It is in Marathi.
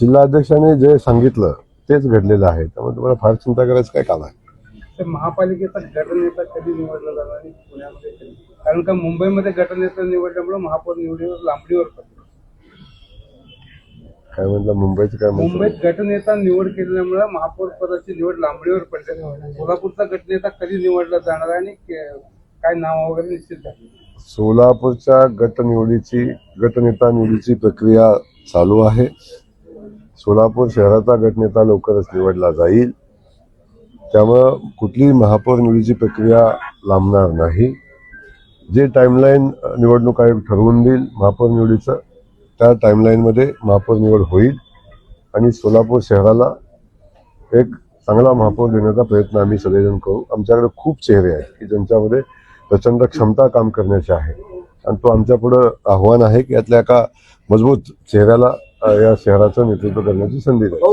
जिल्हाध्यक्षांनी जे सांगितलं तेच घडलेलं आहे. त्यामुळे तुम्हाला फार चिंता करायचं काय काम आहे? तर महापालिकेचा गटनेता कधी निवडला जाणार आणि पुण्यामध्ये कधी? कारण का मुंबईमध्ये गटनेता निवडल्यामुळे महापौर निवडीवर लांबडीवर पडतो काय म्हटलं मुंबईचं काय म्हणतो? मुंबईत गटनेता निवड केल्यामुळे महापौर पदाची निवड लांबडीवर पडली सोलापूरचा गटनेता कधी निवडला जाणार आणि के- काय नाव वगैरे निश्चित झाले सोलापूरच्या गट निवडीची गटनेता निवडीची प्रक्रिया चालू आहे. सोलापूर शहराचा गटनेता लवकरच निवडला जाईल. त्यामुळं कुठलीही महापौर निवडीची प्रक्रिया लांबणार नाही. जे टाईमलाईन निवडणूक आयोग ठरवून देईल महापौर निवडीचं त्या टाईमलाईनमध्ये महापौर निवड होईल. आणि सोलापूर शहराला एक चांगला महापौर देण्याचा प्रयत्न आम्ही सगळेजण करू. आमच्याकडे खूप चेहरे आहेत की ज्यांच्यामध्ये प्रचंड क्षमता काम करण्याची आहे. आणि तो आमच्या पुढं आव्हान आहे की यातल्या एका मजबूत चेहऱ्याला या शहराचं नेतृत्व करण्याची संधी द्या